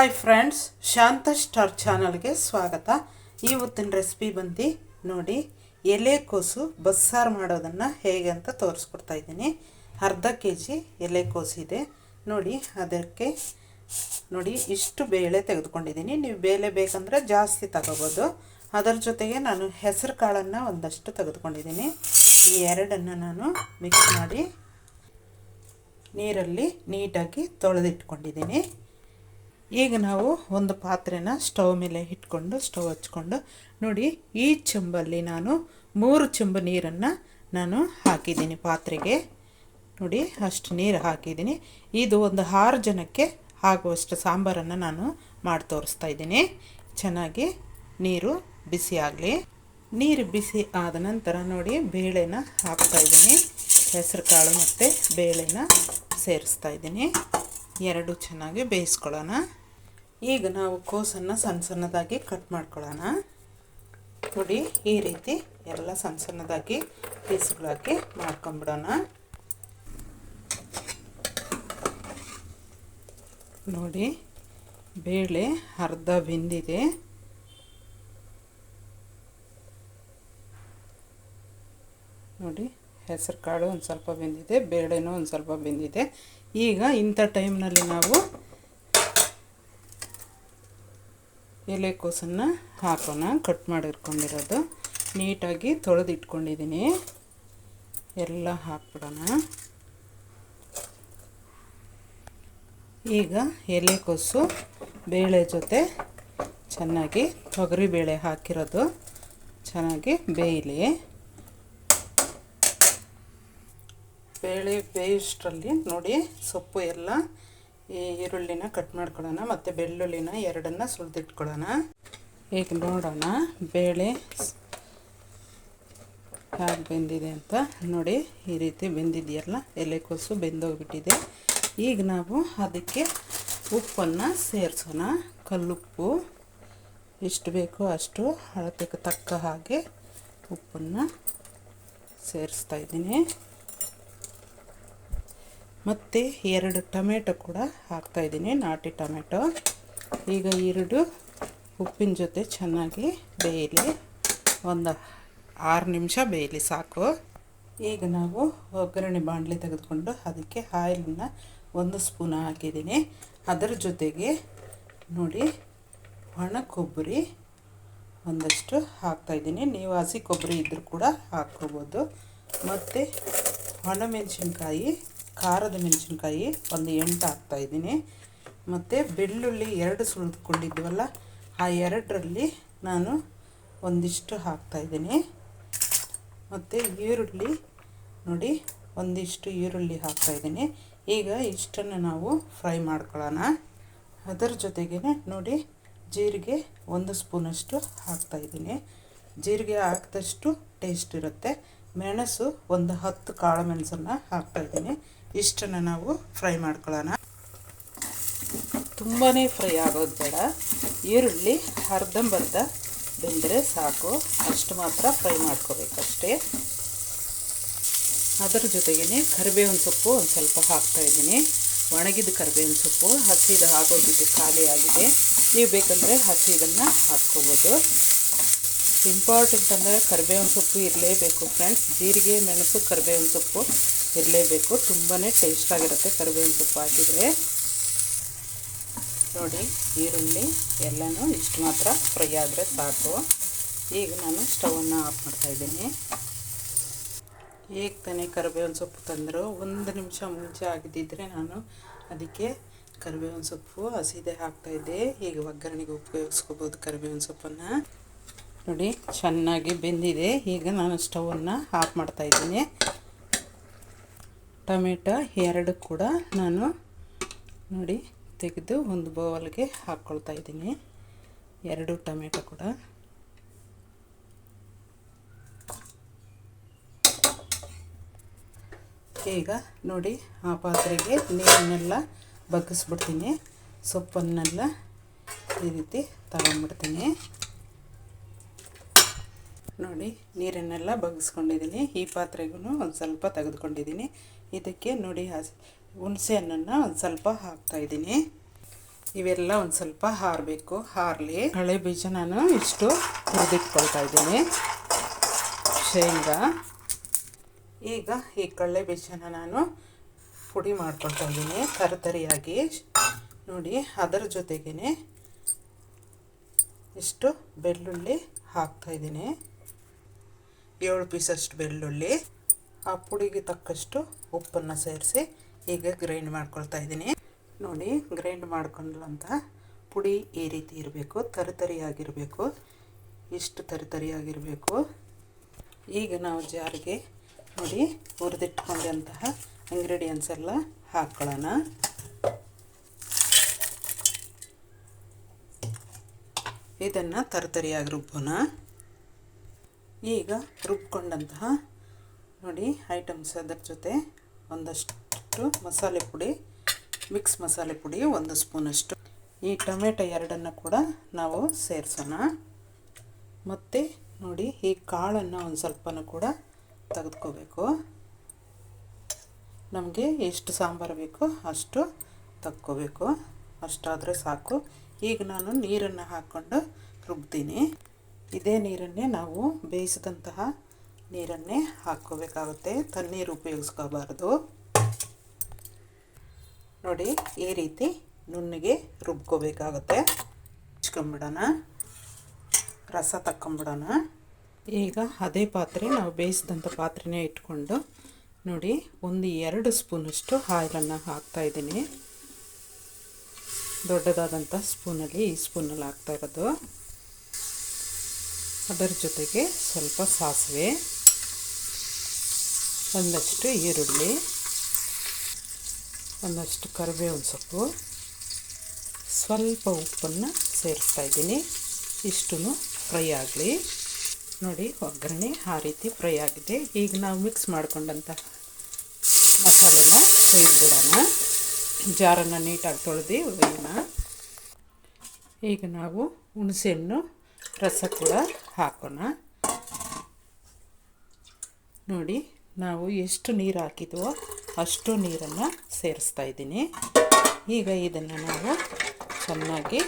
Hi friends ಶಾಂತ star ಚಾನಲ್ಗೆ ಸ್ವಾಗತ. ಇವತ್ತಿನ ರೆಸಿಪಿ ಬಂದು ನೋಡಿ ಎಲೆಕೋಸು ಬಸ್ಸಾರು ಮಾಡೋದನ್ನು ಹೇಗೆ ಅಂತ ತೋರಿಸ್ಕೊಡ್ತಾ ಇದ್ದೀನಿ. ಅರ್ಧ ಕೆ ಜಿ ಎಲೆಕೋಸಿದೆ ನೋಡಿ, ಅದಕ್ಕೆ ನೋಡಿ, ಇಷ್ಟು ಬೇಳೆ ತೆಗೆದುಕೊಂಡಿದ್ದೀನಿ. ನೀವು ಬೇಳೆ ಬೇಕಂದರೆ ಜಾಸ್ತಿ ತಗೋಬೋದು. ಅದರ ಜೊತೆಗೆ ನಾನು ಹೆಸರು ಕಾಳನ್ನು ಒಂದಷ್ಟು ತೆಗೆದುಕೊಂಡಿದ್ದೀನಿ. ಈ ಎರಡನ್ನು ನಾನು ಮಿಕ್ಸ್ ಮಾಡಿ ನೀರಲ್ಲಿ ನೀಟಾಗಿ ತೊಳೆದಿಟ್ಕೊಂಡಿದ್ದೀನಿ. ಈಗ ನಾವು ಒಂದು ಪಾತ್ರೆನ ಸ್ಟವ್ ಮೇಲೆ ಇಟ್ಕೊಂಡು, ಸ್ಟವ್ ಹಚ್ಕೊಂಡು, ನೋಡಿ ಈ ಚೆಂಬಲ್ಲಿ ನಾನು ಮೂರು ಚೆಂಬು ನೀರನ್ನು ನಾನು ಹಾಕಿದ್ದೀನಿ ಪಾತ್ರೆಗೆ. ನೋಡಿ, ಅಷ್ಟು ನೀರು ಹಾಕಿದ್ದೀನಿ. ಇದು ಒಂದು ಆರು ಜನಕ್ಕೆ ಆಗುವಷ್ಟು ಸಾಂಬಾರನ್ನು ನಾನು ಮಾಡಿ ತೋರಿಸ್ತಾ ಇದ್ದೀನಿ. ಚೆನ್ನಾಗಿ ನೀರು ಬಿಸಿ ಆಗಲಿ. ನೀರು ಬಿಸಿ ಆದ ನಂತರ ನೋಡಿ ಬೇಳೆನ ಹಾಕ್ತಾ ಇದ್ದೀನಿ. ಹೆಸರು ಕಾಳು ಮತ್ತು ಬೇಳೆನ ಸೇರಿಸ್ತಾ ಇದ್ದೀನಿ. ಎರಡು ಚೆನ್ನಾಗಿ ಬೇಯಿಸ್ಕೊಳ್ಳೋಣ. ಈಗ ನಾವು ಕೋಸನ್ನು ಸಣ್ಣ ಸಣ್ಣದಾಗಿ ಕಟ್ ಮಾಡ್ಕೊಳ್ಳೋಣ. ನೋಡಿ ಈ ರೀತಿ ಎಲ್ಲ ಸಣ್ಣ ಸಣ್ಣದಾಗಿ ಪೀಸ್ಗಳಾಕಿ ಮಾಡ್ಕೊಂಬಿಡೋಣ. ನೋಡಿ, ಬೇಳೆ ಅರ್ಧ ಬೆಂದಿದೆ. ನೋಡಿ ಹೆಸರು ಕಾಳು ಒಂದು ಸ್ವಲ್ಪ ಬೆಂದಿದೆ, ಬೇಳೆನೂ ಒಂದು ಸ್ವಲ್ಪ ಬೆಂದಿದೆ. ಈಗ ಇಂಥ ಟೈಮ್ನಲ್ಲಿ ನಾವು ಎಲೆಕೋಸನ್ನು ಹಾಕೋಣ. ಕಟ್ ಮಾಡಿರ್ಕೊಂಡಿರೋದು ನೀಟಾಗಿ ತೊಳೆದಿಟ್ಕೊಂಡಿದ್ದೀನಿ. ಎಲ್ಲ ಹಾಕ್ಬಿಡೋಣ. ಈಗ ಎಲೆಕೋಸು ಬೇಳೆ ಜೊತೆ ಚೆನ್ನಾಗಿ ತೊಗರಿಬೇಳೆ ಹಾಕಿರೋದು. ಚೆನ್ನಾಗಿ ಬೇಯಲಿ. ಬೇಳೆ ಬೇಯಿಷ್ಟರಲ್ಲಿ ನೋಡಿ ಸೊಪ್ಪು ಎಲ್ಲ ಈ ಈರುಳ್ಳಿನ ಕಟ್ ಮಾಡ್ಕೊಳ್ಳೋಣ, ಮತ್ತು ಬೆಳ್ಳುಳ್ಳಿನ ಎರಡನ್ನು ಸುಲಿದಿಟ್ಕೊಳ್ಳೋಣ. ಈಗ ನೋಡೋಣ ಬೇಳೆ ಹೇಗೆ ಬೆಂದಿದೆ ಅಂತ. ನೋಡಿ, ಈ ರೀತಿ ಬೆಂದಿದೆಯಲ್ಲ ಎಲೆಕೋಸು ಬೆಂದೋಗ್ಬಿಟ್ಟಿದೆ. ಈಗ ನಾವು ಅದಕ್ಕೆ ಉಪ್ಪನ್ನು ಸೇರಿಸೋಣ. ಕಲ್ಲುಪ್ಪು, ಎಷ್ಟು ಬೇಕೋ ಅಷ್ಟು ಅಳತೆಗೆ ತಕ್ಕ ಹಾಗೆ ಉಪ್ಪನ್ನು ಸೇರಿಸ್ತಾ ಇದ್ದೀನಿ. ಮತ್ತು ಎರಡು ಟೊಮೆಟೊ ಕೂಡ ಹಾಕ್ತಾಯಿದ್ದೀನಿ ನಾಟಿ ಟೊಮೆಟೊ. ಈಗ ಎರಡು ಉಪ್ಪಿನ ಜೊತೆ ಚೆನ್ನಾಗಿ ಬೇಯಲಿ, ಒಂದು ಆರು ನಿಮಿಷ ಬೇಯಲಿ ಸಾಕು. ಈಗ ನಾವು ಒಗ್ಗರಣೆ ಬಾಣಲೆ ತೆಗೆದುಕೊಂಡು ಅದಕ್ಕೆ ಆಯಿಲನ್ನು ಒಂದು ಸ್ಪೂನ್ ಹಾಕಿದ್ದೀನಿ. ಅದರ ಜೊತೆಗೆ ನೋಡಿ, ಒಣ ಕೊಬ್ಬರಿ ಒಂದಷ್ಟು ಹಾಕ್ತಾಯಿದ್ದೀನಿ ನೀವು ಹಸಿ ಕೊಬ್ಬರಿ ಇದ್ದರೂ ಕೂಡ ಹಾಕ್ಕೋಬೋದು. ಮತ್ತು ಒಣಮೆಣಸಿನ್ಕಾಯಿ ಖಾರದ ಮೆಣಸಿನ್ಕಾಯಿ ಒಂದು ಎಂಟು ಹಾಕ್ತಾಯಿದ್ದೀನಿ ಮತ್ತು ಬೆಳ್ಳುಳ್ಳಿ ಎರಡು ಸುಳಿದುಕೊಂಡಿದ್ವಲ್ಲ ಆ ಎರಡರಲ್ಲಿ ನಾನು ಒಂದಿಷ್ಟು ಹಾಕ್ತಾಯಿದ್ದೀನಿ ಮತ್ತು ಈರುಳ್ಳಿ ನೋಡಿ, ಒಂದಿಷ್ಟು ಈರುಳ್ಳಿ ಹಾಕ್ತಾಯಿದ್ದೀನಿ ಈಗ ಇಷ್ಟನ್ನು ನಾವು ಫ್ರೈ ಮಾಡ್ಕೊಳ್ಳೋಣ. ಅದರ ಜೊತೆಗೆ ನೋಡಿ, ಜೀರಿಗೆ ಒಂದು ಸ್ಪೂನಷ್ಟು ಹಾಕ್ತಾಯಿದ್ದೀನಿ ಜೀರಿಗೆ ಹಾಕಿದಷ್ಟು ಟೇಸ್ಟ್ ಇರುತ್ತೆ. ಮೆಣಸು ಒಂದು ಹತ್ತು ಕಾಳು ಮೆಣಸನ್ನು ಹಾಕ್ತಾಯಿದ್ದೀನಿ ಇಷ್ಟನ್ನು ನಾವು ಫ್ರೈ ಮಾಡ್ಕೊಳ್ಳೋಣ. ತುಂಬಾ ಫ್ರೈ ಆಗೋದು ಬೇಡ. ಈರುಳ್ಳಿ ಅರ್ಧಂಬರ್ಧ ಬೆಂದರೆ ಸಾಕು. ಅಷ್ಟು ಮಾತ್ರ ಫ್ರೈ ಮಾಡ್ಕೋಬೇಕಷ್ಟೇ ಅದರ ಜೊತೆಗೇ ಕರಿಬೇವಿನ ಸೊಪ್ಪು ಒಂದು ಸ್ವಲ್ಪ ಹಾಕ್ತಾಯಿದ್ದೀನಿ ಒಣಗಿದ ಕರಿಬೇವಿನ ಸೊಪ್ಪು ಹಸಿದು ಆಗೋದಕ್ಕೆ ಖಾಲಿ ಆಗಿದೆ. ನೀವು ಬೇಕಂದರೆ ಹಸಿದನ್ನು ಹಾಕ್ಕೋಬೋದು. ಇಂಪಾರ್ಟೆಂಟ್ ಅಂದರೆ ಕರಿಬೇವಿನ ಸೊಪ್ಪು ಇರಲೇಬೇಕು ಫ್ರೆಂಡ್ಸ್. ಜೀರಿಗೆ, ಮೆಣಸು, ಕರಿಬೇವಿನ ಸೊಪ್ಪು ಇರಲೇಬೇಕು. ತುಂಬಾ ಟೇಸ್ಟಾಗಿರುತ್ತೆ ಕರಿಬೇವಿನ ಸೊಪ್ಪು ಹಾಕಿದರೆ. ನೋಡಿ, ಈರುಳ್ಳಿ ಎಲ್ಲನೂ ಇಷ್ಟು ಮಾತ್ರ ಫ್ರೈ ಆದರೆ ಸಾಕು. ಈಗ ನಾನು ಸ್ಟವನ್ನು ಆಫ್ ಮಾಡ್ತಾಯಿದ್ದೀನಿ ಈಗ ತಾನೇ ಕರಿಬೇವಿನ ಸೊಪ್ಪು ತಂದರು ಒಂದು ನಿಮಿಷ ಮುಂಚೆ ಆಗಿದ್ದಿದ್ರೆ ನಾನು ಅದಕ್ಕೆ ಕರಿಬೇವಿನ ಸೊಪ್ಪು ಹಸಿದೆ ಹಾಕ್ತಾಯಿದ್ದೆ ಈಗ ಒಗ್ಗರಣೆಗೆ ಉಪಯೋಗಿಸ್ಕೋಬೋದು ಕರಿಬೇವಿನ ಸೊಪ್ಪನ್ನು. ನೋಡಿ, ಚೆನ್ನಾಗಿ ಬೆಂದಿದೆ. ಈಗ ನಾನು ಸ್ಟವನ್ನು ಆಫ್ ಮಾಡ್ತಾಯಿದ್ದೀನಿ ಟೊಮೆಟೊ ಎರಡು ಕೂಡ ನಾನು ನೋಡಿ ತೆಗೆದು ಒಂದು ಬೌಲ್ಗೆ ಹಾಕ್ಕೊಳ್ತಾ ಇದ್ದೀನಿ. ಎರಡು ಟೊಮೆಟೊ ಕೂಡ. ಈಗ ನೋಡಿ ಆ ಪಾತ್ರೆಗೆ ನೀರನ್ನೆಲ್ಲ ಬಗ್ಗಿಸ್ಬಿಡ್ತೀನಿ. ಸೊಪ್ಪನ್ನೆಲ್ಲ ಈ ರೀತಿ ತಗೊಂಡ್ಬಿಡ್ತೀನಿ. ನೋಡಿ ನೀರನ್ನೆಲ್ಲ ಬಗ್ಗಿಸ್ಕೊಂಡಿದ್ದೀನಿ. ಈ ಪಾತ್ರೆಗೂ ಒಂದು ಸ್ವಲ್ಪ ತೆಗೆದುಕೊಂಡಿದ್ದೀನಿ. ಇದಕ್ಕೆ ನೋಡಿ ಹುಣಸೆ ಹಣ್ಣನ್ನು ಒಂದು ಸ್ವಲ್ಪ ಹಾಕ್ತಾಯಿದ್ದೀನಿ ಇವೆಲ್ಲ ಒಂದು ಸ್ವಲ್ಪ ಹಾರಬೇಕು. ಹಾರಲಿ ಹಳೆ ಬೀಜ ನಾನು ಇಷ್ಟು ಹುರಿದಿಟ್ಕೊಳ್ತಾ ಇದ್ದೀನಿ. ಶೇಂಗಾ. ಈಗ ಈ ಕಡಲೆ ಬೀಜನ ನಾನು ಪುಡಿ ಮಾಡ್ಕೊಳ್ತಾ ಇದ್ದೀನಿ ತರತರಿಯಾಗಿ. ನೋಡಿ, ಅದರ ಜೊತೆಗೇ ಇಷ್ಟು ಬೆಳ್ಳುಳ್ಳಿ ಹಾಕ್ತಾ ಇದ್ದೀನಿ. ಏಳು ಪೀಸಷ್ಟು ಬೆಳ್ಳುಳ್ಳಿ. ಆ ಪುಡಿಗೆ ತಕ್ಕಷ್ಟು ಉಪ್ಪನ್ನು ಸೇರಿಸಿ ಈಗ ಗ್ರೈಂಡ್ ಮಾಡ್ಕೊಳ್ತಾ ಇದ್ದೀನಿ. ನೋಡಿ ಗ್ರೈಂಡ್ ಮಾಡ್ಕೊಂಡ್ಲಂತ ಪುಡಿ ಈ ರೀತಿ ಇರಬೇಕು, ತರಿತರಿಯಾಗಿರಬೇಕು, ಇಷ್ಟು ತರಿತರಿಯಾಗಿರಬೇಕು. ಈಗ ನಾವು ಜಾರಿಗೆ ನೋಡಿ ಹುರಿದಿಟ್ಕೊಂಡಂತಹ ಇಂಗ್ರೀಡಿಯೆಂಟ್ಸ್ ಎಲ್ಲ ಹಾಕ್ಕೊಳ್ಳೋಣ ಇದನ್ನು ತರತರಿಯಾಗಿ ರುಬ್ಬೋಣ. ಈಗ ರುಬ್ಕೊಂಡಂತಹ ನೋಡಿ ಐಟಮ್ಸ್ ಅದರ ಜೊತೆ ಒಂದಷ್ಟು ಮಸಾಲೆ ಪುಡಿ ಮಿಕ್ಸ್ ಮಸಾಲೆ ಪುಡಿ ಒಂದು ಸ್ಪೂನಷ್ಟು. ಈ ಟೊಮೆಟೊ ಎರಡನ್ನು ಕೂಡ ನಾವು ಸೇರಿಸೋಣ. ಮತ್ತು ನೋಡಿ, ಈ ಕಾಳನ್ನು ಒಂದು ಸ್ವಲ್ಪನೂ ಕೂಡ ತೆಗೆದುಕೋಬೇಕು. ನಮಗೆ ಎಷ್ಟು ಸಾಂಬಾರು ಬೇಕೋ ಅಷ್ಟು ತಕ್ಕೋಬೇಕು ಅಷ್ಟಾದರೆ ಸಾಕು. ಈಗ ನಾನು ನೀರನ್ನು ಹಾಕ್ಕೊಂಡು ರುಬ್ತೀನಿ. ಇದೇ ನೀರನ್ನೇ ನಾವು ಬೇಯಿಸಿದಂತಹ ನೀರನ್ನೇ ಹಾಕ್ಕೋಬೇಕಾಗುತ್ತೆ. ತಣ್ಣೀರು ಉಪಯೋಗಿಸ್ಕೋಬಾರ್ದು. ನೋಡಿ, ಈ ರೀತಿ ನುಣ್ಣಗೆ ರುಬ್ಕೋಬೇಕಾಗುತ್ತೆ. ಹಚ್ಕೊಂಬಿಡೋಣ ರಸ ತಕ್ಕೊಂಬಿಡೋಣ. ಈಗ ಅದೇ ಪಾತ್ರೆ, ನಾವು ಬೇಯಿಸಿದಂಥ ಪಾತ್ರೆನೇ ಇಟ್ಕೊಂಡು, ನೋಡಿ, ಒಂದು ಎರಡು ಸ್ಪೂನಷ್ಟು ಆಯಿಲನ್ನು ಹಾಕ್ತಾಯಿದ್ದೀನಿ ದೊಡ್ಡದಾದಂಥ ಸ್ಪೂನಲ್ಲಿ ಈ ಸ್ಪೂನಲ್ಲಿ ಹಾಕ್ತಾ ಇರೋದು. ಅದರ ಜೊತೆಗೆ ಸ್ವಲ್ಪ ಸಾಸಿವೆ. ಒಂದಷ್ಟು ಈರುಳ್ಳಿ, ಒಂದಷ್ಟು ಕರಿಬೇವಿನ ಸೊಪ್ಪು. ಸ್ವಲ್ಪ ಉಪ್ಪನ್ನು ಸೇರಿಸ್ತಾ ಇದ್ದೀನಿ. ಇಷ್ಟು ಫ್ರೈ ಆಗಲಿ. ನೋಡಿ, ಒಗ್ಗರಣೆ ಆ ರೀತಿ ಫ್ರೈ ಆಗಿದೆ. ಈಗ ನಾವು ಮಿಕ್ಸ್ ಮಾಡ್ಕೊಂಡಂಥ ಮಸಾಲೆನ ಬಿಡೋಣ ಜಾರನ್ನು ನೀಟಾಗಿ ತೊಳೆದು ಒಯ್ಯೋಣ ಈಗ ನಾವು ಹುಣಸೆಹಣ್ಣು, ರಸ ಕೂಡ ಹಾಕೋಣ. ನೋಡಿ ನಾವು ಎಷ್ಟು ನೀರು ಹಾಕಿದ್ವೋ ಅಷ್ಟು ನೀರನ್ನು ಸೇರಿಸ್ತಾ ಇದ್ದೀನಿ. ಈಗ ಇದನ್ನು ನಾವು ಚೆನ್ನಾಗಿ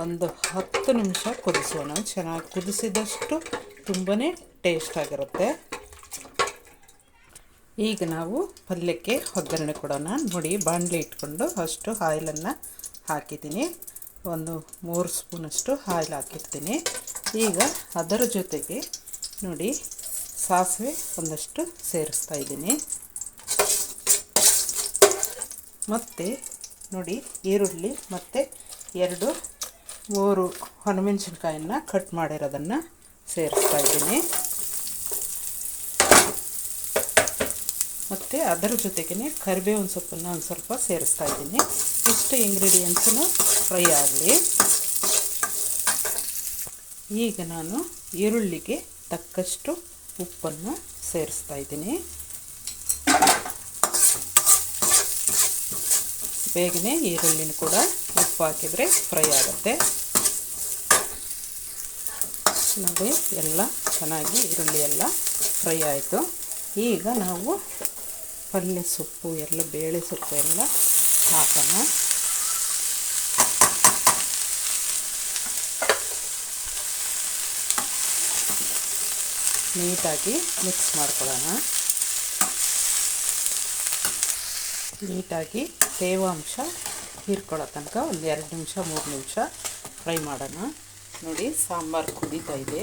ಒಂದು ಹತ್ತು ನಿಮಿಷ ಕುದಿಸೋಣ. ಚೆನ್ನಾಗಿ ಕುದಿಸಿದಷ್ಟು ತುಂಬಾ ಟೇಸ್ಟ್ ಆಗಿರುತ್ತೆ. ಈಗ ನಾವು ಪಲ್ಯಕ್ಕೆ ಒಗ್ಗರಣೆ ಕೊಡೋಣ. ನೋಡಿ, ಬಾಣಲೆ ಇಟ್ಕೊಂಡು ಅಷ್ಟು ಆಯಿಲನ್ನು ಹಾಕಿದ್ದೀನಿ. ಒಂದು ಮೂರು ಸ್ಪೂನಷ್ಟು ಆಯಿಲ್ ಹಾಕಿರ್ತೀನಿ. ಈಗ ಅದರ ಜೊತೆಗೆ ನೋಡಿ ಸಾಸಿವೆ ಒಂದಷ್ಟು ಸೇರಿಸ್ತಾ ಇದ್ದೀನಿ. ಮತ್ತು ನೋಡಿ ಈರುಳ್ಳಿ ಮತ್ತು ಎರಡು ಮೂರು ಹನುಮೆಣ್ಸಿನ್ಕಾಯನ್ನು ಕಟ್ ಮಾಡಿರೋದನ್ನು ಸೇರಿಸ್ತಾ ಇದ್ದೀನಿ. ಮತ್ತು ಅದರ ಜೊತೆಗೇ ಕರಿಬೇವಿನ ಸೊಪ್ಪನ್ನು ಒಂದು ಸ್ವಲ್ಪ ಸೇರಿಸ್ತಾ ಇದ್ದೀನಿ. ಇಷ್ಟು ಇಂಗ್ರೀಡಿಯೆಂಟ್ಸನ್ನು ಫ್ರೈ ಆಗಲಿ. ಈಗ ನಾನು ಈರುಳ್ಳಿಗೆ ತಕ್ಕಷ್ಟು ಉಪ್ಪನ್ನು ಸೇರಿಸ್ತಾ ಇದ್ದೀನಿ. ಬೇಗನೆ ಈರುಳ್ಳಿನ ಕೂಡ ಉಪ್ಪು ಹಾಕಿದರೆ ಫ್ರೈ ಆಗುತ್ತೆ. ನೋಡಿ, ಎಲ್ಲ ಚೆನ್ನಾಗಿ ಈರುಳ್ಳಿ ಎಲ್ಲ ಫ್ರೈ ಆಯಿತು. ಈಗ ನಾವು ಪಲ್ಯ ಸೊಪ್ಪು, ಎಲ್ಲ ಬೇಳೆ ಸೊಪ್ಪು ಎಲ್ಲ ಹಾಕೋಣ. ನೀಟಾಗಿ ಮಿಕ್ಸ್ ಮಾಡ್ಕೊಳ್ಳೋಣ. ನೀಟಾಗಿ ತೇವಾಂಶ ಹೀರ್ಕೊಳ್ಳೋ ತನಕ ಒಂದು ಎರಡು ನಿಮಿಷ, ಮೂರು ನಿಮಿಷ ಫ್ರೈ ಮಾಡೋಣ. ನೋಡಿ, ಸಾಂಬಾರು ಕುದೀತಾ ಇದೆ.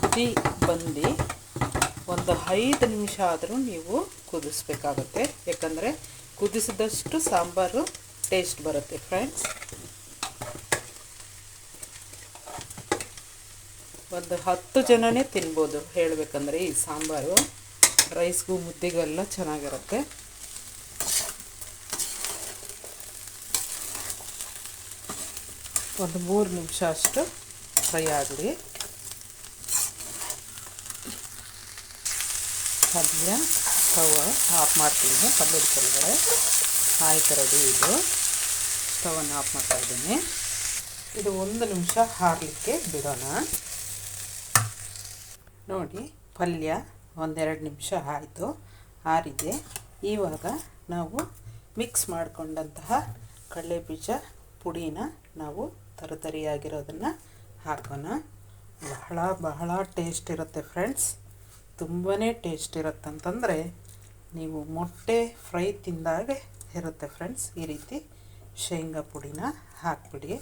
ಕುದಿ ಬಂದು ಒಂದು ಐದು ನಿಮಿಷ ಆದರೂ ನೀವು ಕುದಿಸ್ಬೇಕಾಗತ್ತೆ. ಯಾಕಂದರೆ ಕುದಿಸಿದಷ್ಟು ಸಾಂಬಾರು ಟೇಸ್ಟ್ ಬರುತ್ತೆ ಫ್ರೆಂಡ್ಸ್ ಒಂದು ಹತ್ತು ಜನನೇ ತಿನ್ಬೋದು. ಹೇಳಬೇಕಂದ್ರೆ ಈ ಸಾಂಬಾರು, ರೈಸ್ಗೂ ಮುದ್ದೆಗೆಲ್ಲ ಚೆನ್ನಾಗಿರುತ್ತೆ. ಒಂದು ಮೂರು ನಿಮಿಷ ಅಷ್ಟು ಫ್ರೈ ಆಗಲಿ. ಪಲ್ಯ, ಸ್ಟವ್ ಆಫ್ ಮಾಡ್ತೀನಿ. ಪಲ್ಯದ ಕೆಳಗಡೆ ಆಯ್ತು ರೆಡಿ ಇದು. ಸ್ಟವನ್ನು ಆಫ್ ಮಾಡ್ತಾ ಇದ್ದೀನಿ. ಇದು ಒಂದು ನಿಮಿಷ ಹಾರಲಿಕ್ಕೆ ಬಿಡೋಣ. ನೋಡಿ, ಪಲ್ಯ ಒಂದೆರಡು ನಿಮಿಷ ಆಯಿತು ಆರಿದೆ ಇವಾಗ ನಾವು ಮಿಕ್ಸ್ ಮಾಡಿಕೊಂಡಂತಹ ಕಡಲೆ ಬೀಜ ಪುಡಿನ ನಾವು ತರತರಿಯಾಗಿರೋದನ್ನು ಹಾಕೋಣ. ಬಹಳ ಬಹಳ ಟೇಸ್ಟ್ ಇರುತ್ತೆ ಫ್ರೆಂಡ್ಸ್ ತುಂಬಾ ಟೇಸ್ಟ್ ಇರುತ್ತಂತಂದರೆ ನೀವು ಮೊಟ್ಟೆ ಫ್ರೈ ತಿಂದಾಗೆ ಇರುತ್ತೆ ಫ್ರೆಂಡ್ಸ್ ಈ ರೀತಿ ಶೇಂಗಾ ಪುಡಿನ ಹಾಕ್ಬಿಡಿ.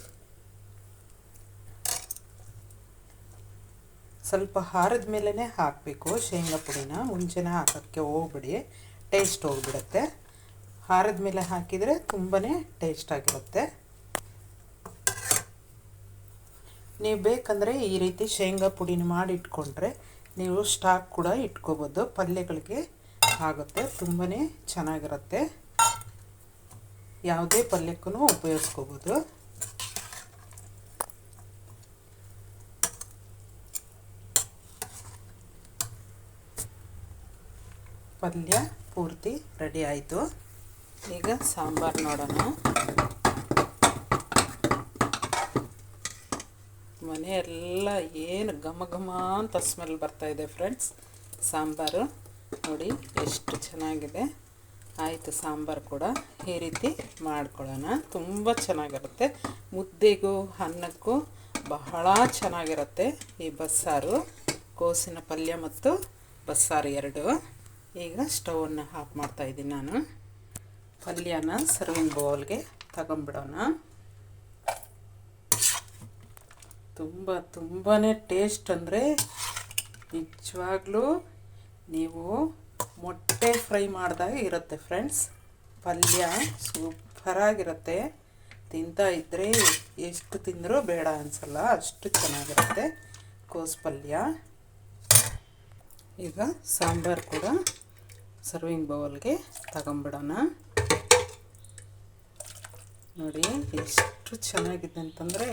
ಸ್ವಲ್ಪ ಹಾರದ ಮೇಲೇ ಹಾಕಬೇಕು. ಶೇಂಗಾ ಪುಡಿನ ಮುಂಚೆನೇ ಹಾಕೋಕ್ಕೆ ಹೋಗ್ಬಿಡಿ. ಟೇಸ್ಟ್ ಹೋಗ್ಬಿಡುತ್ತೆ. ಹಾರದ ಮೇಲೆ ಹಾಕಿದರೆ ತುಂಬಾ ಟೇಸ್ಟ್ ಆಗಿರುತ್ತೆ. ನೀವು ಬೇಕಂದರೆ ಈ ರೀತಿ ಶೇಂಗಾ ಪುಡಿನ ಮಾಡಿ ಇಟ್ಕೊಂಡ್ರೆ ನೀವು ಸ್ಟಾಕ್ ಕೂಡ ಇಟ್ಕೋಬೋದು. ಪಲ್ಯಗಳಿಗೆ ಆಗುತ್ತೆ. ತುಂಬಾ ಚೆನ್ನಾಗಿರುತ್ತೆ. ಯಾವುದೇ ಪಲ್ಯಕ್ಕೂ ಉಪಯೋಗಿಸ್ಕೋಬೋದು. ಪಲ್ಯ ಪೂರ್ತಿ ರೆಡಿ ಆಯಿತು. ಈಗ ಸಾಂಬಾರು ನೋಡೋಣ. ಮನೆಯೆಲ್ಲ ಏನು ಘಮ ಘಮ ಅಂತ ಸ್ಮೆಲ್ ಬರ್ತಾಯಿದೆ ಫ್ರೆಂಡ್ಸ್ ಸಾಂಬಾರು ನೋಡಿ ಎಷ್ಟು ಚೆನ್ನಾಗಿದೆ. ಆಯಿತು ಸಾಂಬಾರು ಕೂಡ. ಈ ರೀತಿ ಮಾಡ್ಕೊಳ್ಳೋಣ. ತುಂಬ ಚೆನ್ನಾಗಿರುತ್ತೆ. ಮುದ್ದೆಗೂ, ಅನ್ನಕ್ಕೂ ಬಹಳ ಚೆನ್ನಾಗಿರುತ್ತೆ ಈ ಬಸ್ಸಾರು. ಕೋಸಿನ ಪಲ್ಯ ಮತ್ತು ಬಸ್ಸಾರು ಎರಡು. ಈಗ ಸ್ಟವನ್ನು ಆಫ್ ಮಾಡ್ತಾಯಿದ್ದೀನಿ ನಾನು. ಪಲ್ಯನ ಸರ್ವಿಂಗ್ ಬೌಲ್ಗೆ ತಗೊಂಬಿಡೋಣ ತುಂಬ ತುಂಬಾ ಟೇಸ್ಟ್ ಅಂದರೆ ನಿಜವಾಗ್ಲೂ ನೀವು ಮೊಟ್ಟೆ ಫ್ರೈ ಮಾಡಿದಾಗ ಇರುತ್ತೆ ಫ್ರೆಂಡ್ಸ್ ಪಲ್ಯ ಸೂಪರಾಗಿರುತ್ತೆ. ತಿಂತಾ ಇದ್ದರೆ ಎಷ್ಟು ತಿಂದರೂ ಬೇಡ ಅನಿಸಲ್ಲ, ಅಷ್ಟು ಚೆನ್ನಾಗಿರುತ್ತೆ ಕೋಸು ಪಲ್ಯ. ಈಗ ಸಾಂಬಾರು ಕೂಡ. ಸರ್ವಿಂಗ್ ಬೌಲ್ಗೆ ತಗೊಂಬಿಡೋಣ ನೋಡಿ, ಎಷ್ಟು ಚೆನ್ನಾಗಿದೆ ಅಂತಂದರೆ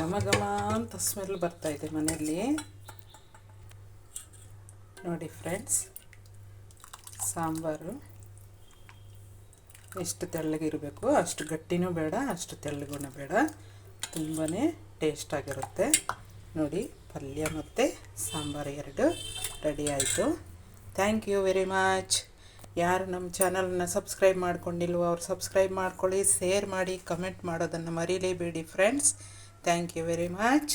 ಘಮ ಘಮ ಅಂತ ಸ್ಮೆಲ್ ಬರ್ತಾಯಿದೆ ಮನೆಯಲ್ಲಿ. ನೋಡಿ ಫ್ರೆಂಡ್ಸ್ ಸಾಂಬಾರು. ಎಷ್ಟು ತೆಳ್ಳಗಿರಬೇಕು ಅಷ್ಟು ಗಟ್ಟಿನೂ ಬೇಡ, ಅಷ್ಟು ತೆಳ್ಳಗೂ ಬೇಡ. ತುಂಬಾ ಟೇಸ್ಟಾಗಿರುತ್ತೆ ನೋಡಿ, ಪಲ್ಯ ಮತ್ತು ಸಾಂಬಾರು ಎರಡು ರೆಡಿ ಆಯಿತು. ಥ್ಯಾಂಕ್ ಯು ವೆರಿ ಮಚ್ ಯಾರು ನಮ್ಮ ಚಾನಲನ್ನ ಸಬ್ಸ್ಕ್ರೈಬ್ ಮಾಡ್ಕೊಂಡಿಲ್ವೋ ಅವ್ರು ಸಬ್ಸ್ಕ್ರೈಬ್ ಮಾಡ್ಕೊಳ್ಳಿ ಶೇರ್ ಮಾಡಿ ಕಮೆಂಟ್ ಮಾಡೋದನ್ನು ಮರೀಲೇಬೇಡಿ friends thank you very much